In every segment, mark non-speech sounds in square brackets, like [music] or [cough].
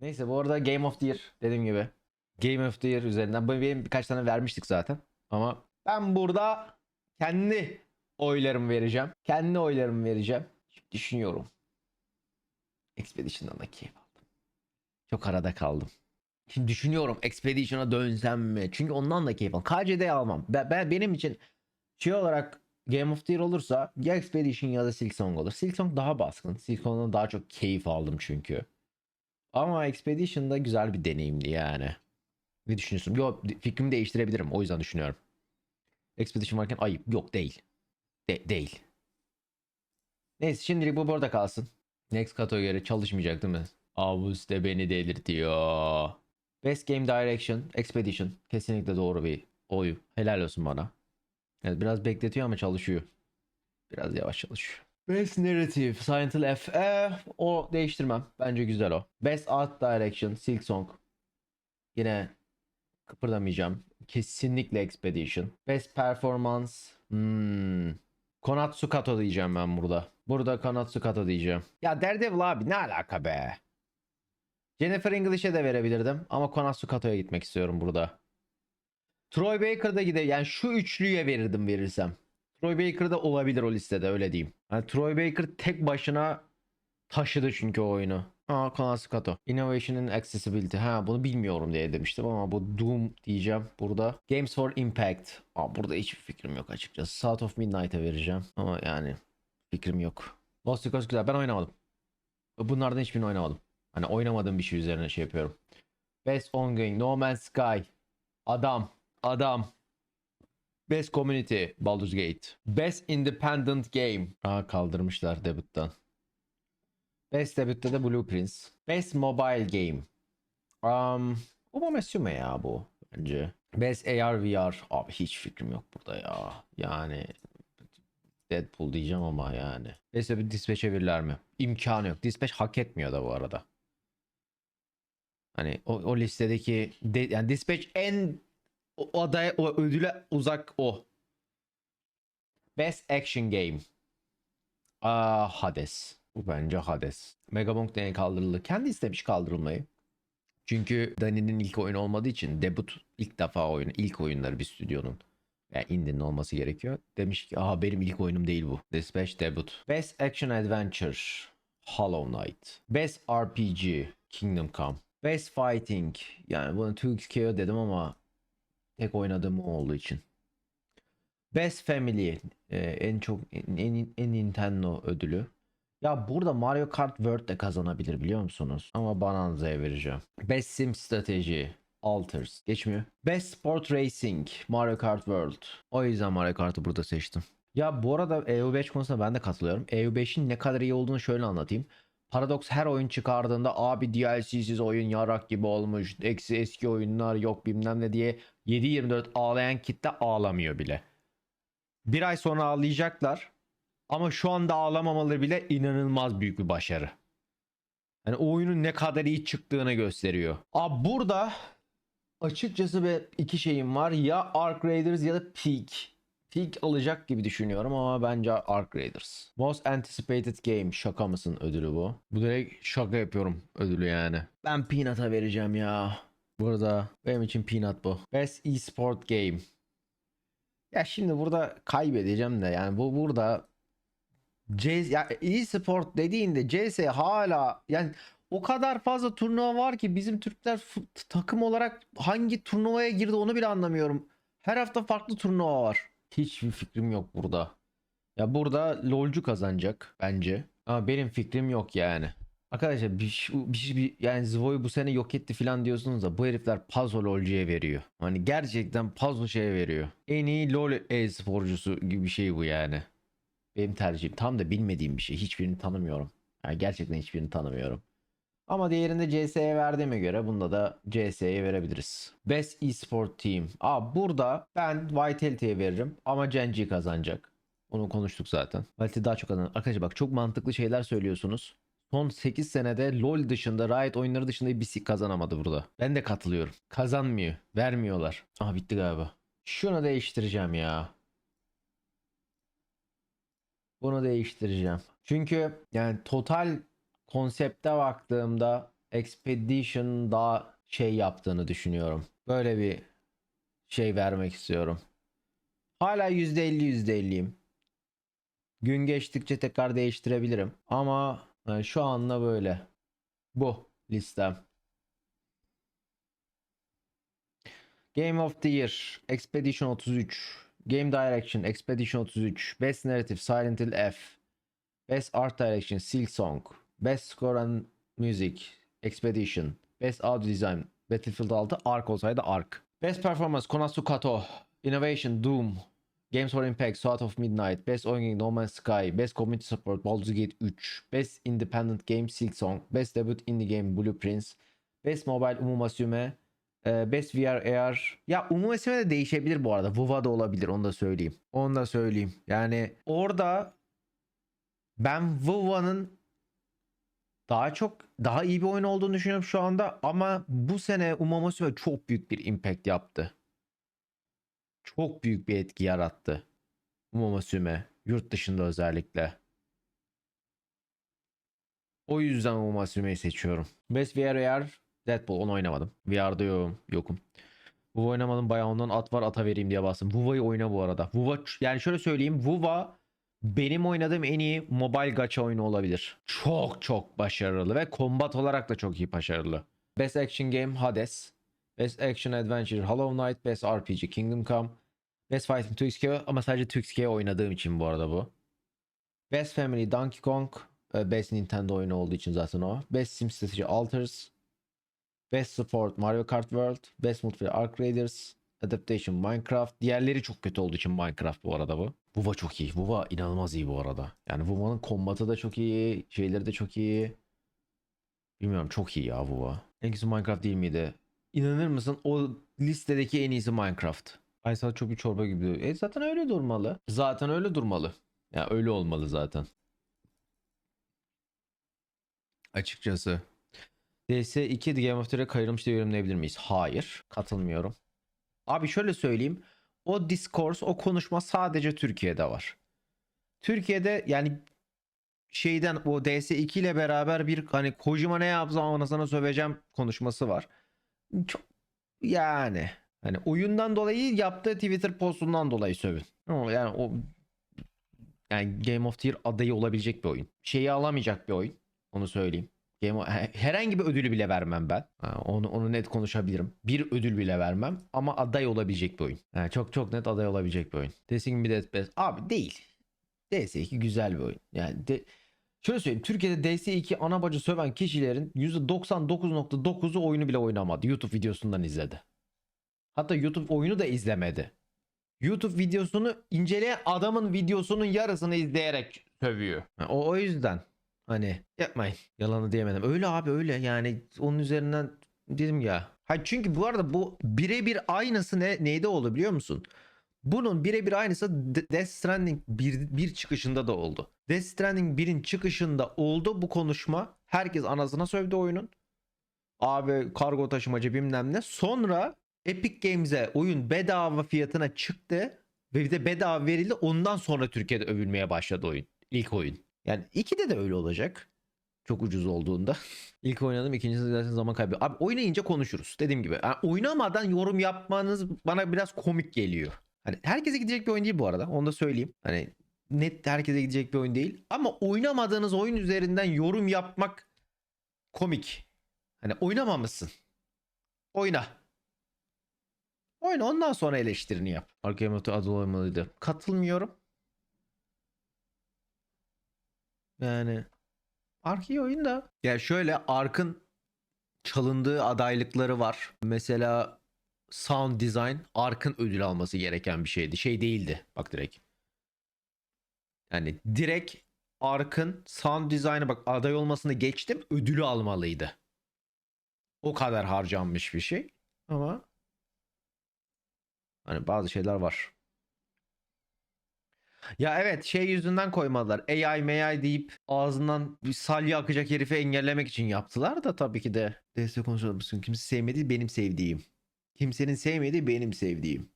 Neyse bu arada Game of the Year dediğim gibi. Game of the Year üzerinden. Benim birkaç tane vermiştik zaten. Ama ben burada kendi oylarımı vereceğim. Kendi oylarımı vereceğim. Şimdi düşünüyorum. Expedition'dan da keyif aldım. Çok arada kaldım. Şimdi düşünüyorum Expedition'a dönsem mi? Çünkü ondan da keyif aldım. KCD almam. Ben, ben- benim için şey olarak Game of the Year olursa ya Expedition ya da Silksong olur. Silksong daha baskın. Silksong'dan daha çok keyif aldım çünkü. Ama Expedition'da güzel bir deneyimdi yani. Ne düşünüyorsun? Yok fikrimi değiştirebilirim. O yüzden düşünüyorum. Expedition varken ayıp. Yok değil. De- değil. Neyse şimdilik bu burada kalsın. Next kategori çalışmayacak değil mi? Avus de beni delirtiyor. Best Game Direction, Expedition. Kesinlikle doğru bir oy. Helal olsun bana. Evet, biraz bekletiyor ama çalışıyor. Biraz yavaş çalışıyor. Best Narrative, Silent Hill F. E, o değiştirmem. Bence güzel o. Best Art Direction, Silk Song. Yine kıpırdamayacağım. Kesinlikle Expedition. Best Performance. Hmm. Konatsu Kato diyeceğim ben burada. Burada Konatsu Kato diyeceğim. Ya Daredevil abi ne alaka be? Jennifer English'e de verebilirdim ama Konatsu Kato'ya gitmek istiyorum burada. Troy Baker'da gide yani şu üçlüye verirdim verirsem. Troy Baker da olabilir o listede öyle diyeyim. Yani Troy Baker tek başına taşıdı çünkü o oyunu. Aa Konatsu Kato. Innovation and Accessibility. Ha bunu bilmiyorum diye demiştim ama bu Doom diyeceğim burada. Games for Impact. Aa burada hiçbir fikrim yok açıkçası. South of Midnight'a vereceğim. Ama yani fikrim yok. Lost Recalls güzel. Ben oynamadım. Bunlardan hiçbirini oynamadım. Hani oynamadığım bir şey üzerine şey yapıyorum. Best Ongoing. No Man's Sky. Adam. Adam. Best Community. Baldur's Gate. Best Independent Game. Aa kaldırmışlar debut'tan. Best debut'ta da Blueprints. Best Mobile Game. Um, Messume ya bu bence. Best AR VR. Abi hiç fikrim yok burada ya. Yani Deadpool diyeceğim ama yani. Neyse bir Dispatch'e verirler mi? İmkanı yok. Dispatch hak etmiyor da bu arada. Hani o, o listedeki de, yani Dispatch en o, o adaya o ödüle uzak o. Best Action Game. Aa Hades. Bu bence Hades. Megabonk deney kaldırıldı. Kendi istemiş kaldırılmayı. Çünkü Dani'nin ilk oyunu olmadığı için debut ilk defa oyunu, ilk oyunları bir stüdyonun yani indie'nin olması gerekiyor. Demiş ki aha benim ilk oyunum değil bu. Dispatch debut. Best Action Adventure. Hollow Knight. Best RPG. Kingdom Come. Best Fighting. Yani bunu 2XKO dedim ama tek oynadığım o olduğu için. Best Family. Ee, en çok en, en, en Nintendo ödülü. Ya burada Mario Kart World de kazanabilir biliyor musunuz? Ama Bananza'ya vereceğim. Best Sim Strategy. Alters. Geçmiyor. Best Sport Racing. Mario Kart World. O yüzden Mario Kart'ı burada seçtim. Ya bu arada EU5 konusunda ben de katılıyorum. EU5'in ne kadar iyi olduğunu şöyle anlatayım. Paradox her oyun çıkardığında abi DLC'siz oyun yarak gibi olmuş. Eksi eski oyunlar yok bilmem ne diye 7-24 ağlayan kitle ağlamıyor bile. Bir ay sonra ağlayacaklar. Ama şu anda ağlamamaları bile inanılmaz büyük bir başarı. Yani oyunun ne kadar iyi çıktığını gösteriyor. Abi burada açıkçası bir iki şeyim var. Ya Ark Raiders ya da Peak. Peak alacak gibi düşünüyorum ama bence Ark Raiders. Most Anticipated Game. Şaka mısın ödülü bu? Bu direkt şaka yapıyorum ödülü yani. Ben Peanut'a vereceğim ya. Burada benim için Peanut bu. Best Esport Game. Ya şimdi burada kaybedeceğim de yani bu burada C ya e-sport dediğinde CS hala yani o kadar fazla turnuva var ki bizim Türkler takım olarak hangi turnuvaya girdi onu bile anlamıyorum. Her hafta farklı turnuva var. Hiçbir fikrim yok burada. Ya burada LoL'cu kazanacak bence. Ama benim fikrim yok yani. Arkadaşlar bir, bir, şey- bir yani Zvo'yu bu sene yok etti falan diyorsunuz da bu herifler Puzzle LoL'cuya veriyor. Hani gerçekten Puzzle şeye veriyor. En iyi LoL e-sporcusu gibi bir şey bu yani. Benim tercihim. Tam da bilmediğim bir şey. Hiçbirini tanımıyorum. Yani gerçekten hiçbirini tanımıyorum. Ama diğerinde CS'ye verdiğime göre bunda da CS'ye verebiliriz. Best Esport Team. Aa burada ben Vitality'ye veririm ama Genji kazanacak. Onu konuştuk zaten. Vitality daha çok kazanır. Arkadaşlar bak çok mantıklı şeyler söylüyorsunuz. Son 8 senede LoL dışında, Riot oyunları dışında bir sik kazanamadı burada. Ben de katılıyorum. Kazanmıyor. Vermiyorlar. Aha bitti galiba. Şunu değiştireceğim ya. Bunu değiştireceğim. Çünkü yani total konsepte baktığımda Expedition daha şey yaptığını düşünüyorum. Böyle bir şey vermek istiyorum. Hala %50 %50'yim. Gün geçtikçe tekrar değiştirebilirim. Ama e, şu anda böyle. Bu listem. Game of the Year Expedition 33 Game Direction Expedition 33 Best Narrative Silent Hill F Best Art Direction Silk Song Best Score and Music Expedition Best Audio Design Battlefield 6 Ark olsaydı Ark Best Performance Konasu Kato Innovation Doom Games for Impact South of Midnight Best Game No Man's Sky Best Community Support Baldur's Gate 3 Best Independent Game Silk Song Best Debut Indie Game Blueprints Best Mobile Umumasume ee, Best VR AR. Ya Umumesime de değişebilir bu arada. WoW'a da olabilir onu da söyleyeyim. Onu da söyleyeyim. Yani orada ben WoW'nın daha çok daha iyi bir oyun olduğunu düşünüyorum şu anda ama bu sene Umumesime çok büyük bir impact yaptı. Çok büyük bir etki yarattı. Umumesime yurt dışında özellikle. O yüzden Umumasume'yi seçiyorum. Best VR AR Deadpool onu oynamadım. VR'da yokum. yokum. Vuva oynamadım bayağı ondan at var ata vereyim diye bastım. Vuva'yı oyna bu arada. Vuva yani şöyle söyleyeyim. Vuva benim oynadığım en iyi mobile gacha oyunu olabilir. Çok çok başarılı ve combat olarak da çok iyi başarılı. Best Action Game Hades. Best Action Adventure Hollow Knight. Best RPG Kingdom Come. Best Fighting 2XK ama sadece 2XK oynadığım için bu arada bu. Best Family Donkey Kong. e, Best Nintendo oyunu olduğu için zaten o. Best Sim Strategy Alters. Best Support Mario Kart World, Best Multiplayer Ark Raiders, Adaptation Minecraft. Diğerleri çok kötü olduğu için Minecraft bu arada bu. Vuva çok iyi. Vuva inanılmaz iyi bu arada. Yani Vuva'nın kombatı da çok iyi. Şeyleri de çok iyi. Bilmiyorum çok iyi ya Vuva. En iyisi Minecraft değil miydi? İnanır mısın o listedeki en iyisi Minecraft. Ay sana çok bir çorba gibi. duruyor. E zaten öyle durmalı. Zaten öyle durmalı. Ya öyle olmalı zaten. Açıkçası. DS2 The Game of Thrones'e kayırılmış diye yorumlayabilir miyiz? Hayır. Katılmıyorum. Abi şöyle söyleyeyim. O discourse, o konuşma sadece Türkiye'de var. Türkiye'de yani şeyden o DS2 ile beraber bir hani Kojima ne yapsa anasına söveceğim konuşması var. Çok yani hani oyundan dolayı yaptığı Twitter postundan dolayı sövün. Yani o yani Game of the Year adayı olabilecek bir oyun. Şeyi alamayacak bir oyun. Onu söyleyeyim. Game herhangi bir ödülü bile vermem ben. Onu onu net konuşabilirim. Bir ödül bile vermem ama aday olabilecek bir oyun. Ha, çok çok net aday olabilecek bir oyun. Desin bir Dead Best. Abi değil. DS2 güzel bir oyun. Yani de, şöyle söyleyeyim. Türkiye'de DS2 ana bacı söven kişilerin %99.9'u oyunu bile oynamadı. YouTube videosundan izledi. Hatta YouTube oyunu da izlemedi. YouTube videosunu inceleyen adamın videosunun yarısını izleyerek sövüyor. O, o yüzden Hani yapmayın. Yalanı diyemedim. Öyle abi öyle yani onun üzerinden dedim ya. Ha çünkü bu arada bu birebir aynısı ne neyde oldu biliyor musun? Bunun birebir aynısı De- Death Stranding bir, bir çıkışında da oldu. Death Stranding 1'in çıkışında oldu bu konuşma. Herkes anasına sövdü oyunun. Abi kargo taşımacı bilmem ne. Sonra Epic Games'e oyun bedava fiyatına çıktı. Ve bir de bedava verildi. Ondan sonra Türkiye'de övülmeye başladı oyun. İlk oyun. Yani ikide de öyle olacak. Çok ucuz olduğunda. [laughs] İlk oynadım ikincisi zaten zaman kaybı. Abi oynayınca konuşuruz. Dediğim gibi. Yani oynamadan yorum yapmanız bana biraz komik geliyor. Hani herkese gidecek bir oyun değil bu arada. Onu da söyleyeyim. Hani net herkese gidecek bir oyun değil. Ama oynamadığınız oyun üzerinden yorum yapmak komik. Hani oynamamışsın. Oyna. Oyna ondan sonra eleştirini yap. Arkham adı olmalıydı. Katılmıyorum. Yani Ark iyi oyun da. Ya şöyle Ark'ın çalındığı adaylıkları var. Mesela sound design Ark'ın ödül alması gereken bir şeydi. Şey değildi. Bak direkt. Yani direkt Ark'ın sound design'a bak aday olmasını geçtim ödülü almalıydı. O kadar harcanmış bir şey. Ama hani bazı şeyler var. Ya evet şey yüzünden koymadılar. AI AI deyip ağzından bir salya akacak herifi engellemek için yaptılar da tabii ki de. Destek konusunda mısın? Kimse sevmedi benim sevdiğim. Kimsenin sevmediği benim sevdiğim.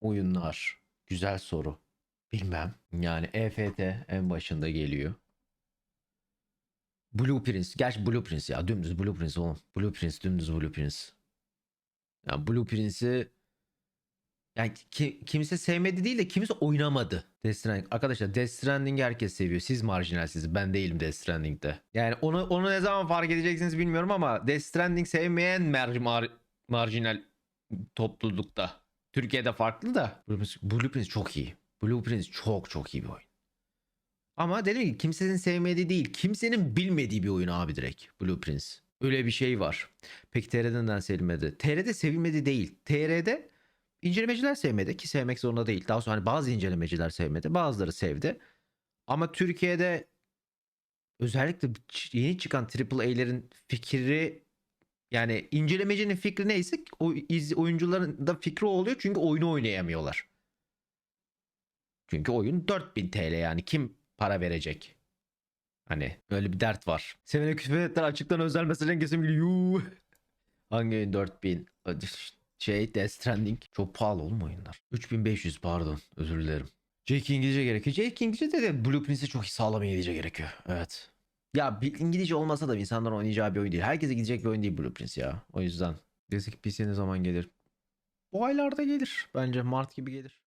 Oyunlar. Güzel soru. Bilmem. Yani EFT en başında geliyor. Blueprints. Gerçi Blueprints ya. Dümdüz Blueprints oğlum. Blueprints dümdüz Blueprints. Ya Blueprints'i yani ki- kimse sevmedi değil de kimse oynamadı. Death Stranding. Arkadaşlar Death Stranding'i herkes seviyor. Siz marjinalsiniz. Ben değilim Death Stranding'de. Yani onu onu ne zaman fark edeceksiniz bilmiyorum ama Death Stranding sevmeyen mer mar- marjinal toplulukta. Türkiye'de farklı da. Blueprints çok iyi. Blueprints çok çok iyi bir oyun. Ama dedim ki kimsenin sevmediği değil, kimsenin bilmediği bir oyun abi direkt Blueprints. Öyle bir şey var. Peki TR'de neden sevilmedi? TR'de sevilmedi değil. TR'de incelemeciler sevmedi ki sevmek zorunda değil. Daha sonra hani bazı incelemeciler sevmedi, bazıları sevdi. Ama Türkiye'de özellikle yeni çıkan AAA'lerin fikri yani incelemecinin fikri neyse o iz, oyuncuların da fikri oluyor çünkü oyunu oynayamıyorlar. Çünkü oyun 4000 TL yani kim para verecek? Hani öyle bir dert var. Sevene küfür ettiler açıktan özel mesajın kesin biliyor. Hangi oyun 4000? Şey Death Stranding. Çok pahalı oğlum oyunlar. 3500 pardon özür dilerim. Jake İngilizce gerekiyor. Jake İngilizce de, de Blueprints'e çok iyi sağlam İngilizce gerekiyor. Evet. Ya İngilizce olmasa da insanların oynayacağı bir oyun değil. Herkese gidecek bir oyun değil Blueprints ya. O yüzden. Neyse ki PC ne zaman gelir? Bu aylarda gelir. Bence Mart gibi gelir.